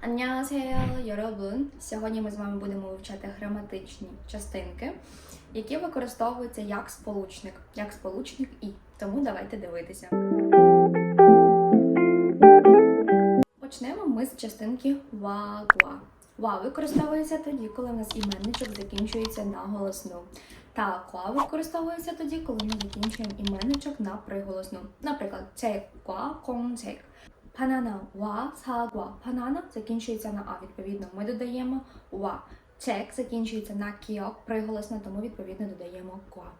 안녕하세요, 여러분. Сьогодні ми з вами будемо вивчати граматичні частинки, які використовуються як сполучник, як сполучник і. Тому давайте дивитися. Почнемо ми з частинки ва-гуа. Ва використовується тоді, коли в нас іменничок закінчується на голосну. Та ква використовується тоді, коли ми закінчуємо іменничок на приголосну. Наприклад, цеква, концек. Панана ва, сагва. Панана закінчується на а. Відповідно, ми додаємо ва. Чек закінчується на кіок, приголосно, тому відповідно додаємо ква.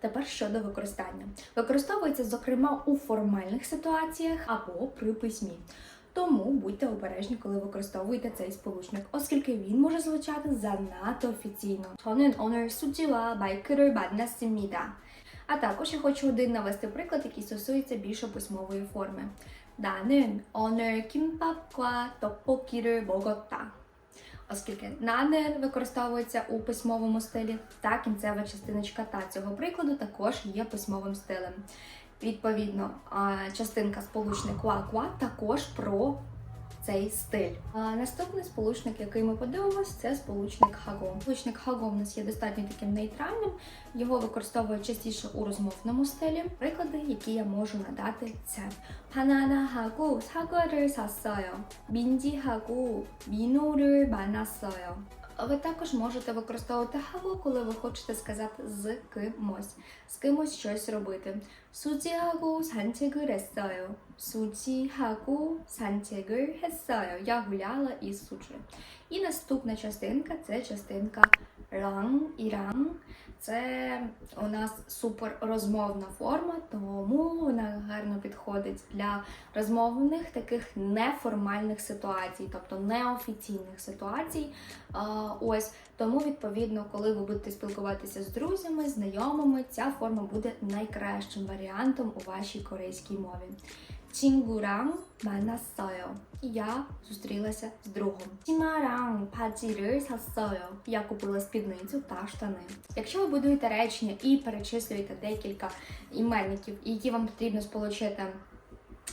Тепер щодо використання. Використовується, зокрема, у формальних ситуаціях або при письмі. Тому будьте обережні, коли використовуєте цей сполучник, оскільки він може звучати занадто офіційно. Тонен онер суділа байкеру баднасіміда. А також я хочу один навести приклад, який стосується більше письмової форми. 나는 오늘 김밥과 떡볶이를 먹었다. Оскільки 나는 використовується у письмовому стилі, та кінцева частиночка та цього прикладу також є письмовим стилем. Відповідно, а, частинка сполучник ква-ква також про цей стиль. А Наступний сполучник, який ми подивимось, це сполучник хагом. Сполучник хагом у нас є достатньо таким нейтральним, його використовують частіше у розмовному стилі. Приклади, які я можу надати, це банана хагу сагори сасою, мінді хагу мінури банасою. 샀어요. 민지하고 민호를 만났어요. Ви також можете використовувати хаго, коли ви хочете сказати з кимось, з кимось щось робити. 수지하고 산책을 했어요. 수지하고 산책을 했어요. Я гуляла із суджею. І наступна частинка це частинка 랑 і랑. Це у нас супер розмовна форма, тому вона гарно підходить для розмовних таких неформальних ситуацій, тобто неофіційних ситуацій. Ось тому, відповідно, коли ви будете спілкуватися з друзями, знайомими, ця форма буде найкращим варіантом у вашій корейській мові. 친구랑 만났어요. Я зустрілася з другом. 치마랑 바지를 샀어요. Я купила спідницю та штани. Якщо ви будуєте речення і перечислюєте декілька іменників, які вам потрібно сполучити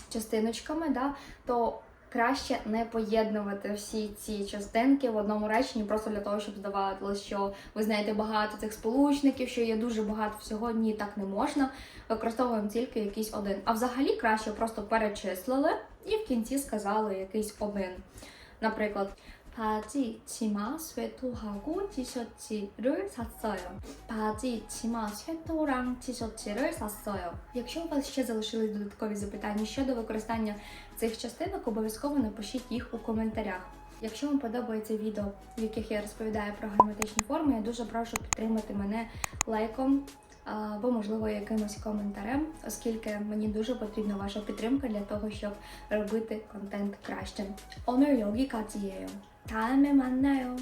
частиночками, да, то краще не поєднувати всі ці частинки в одному реченні, просто для того, щоб здавалося, що ви знаєте багато цих сполучників, що є дуже багато всього. Ні, так не можна. Використовуємо тільки якийсь один. А взагалі краще просто перечислили і в кінці сказали якийсь один. Наприклад, 바지, 치마, 쇠토하고 티셔츠를 샀어요. 바지, 치마, 쇠토랑 티셔츠를 샀어요. Якщо у вас ще залишились додаткові запитання щодо використання цих частинок, обов'язково напишіть їх у коментарях. Якщо вам подобається відео, в яких я розповідаю про граматичні форми, я дуже прошу підтримати мене лайком або, можливо, якимось коментарем, оскільки мені дуже потрібна ваша підтримка для того, щоб робити контент краще. 오늘 여기까지예요. 다음에 만나요.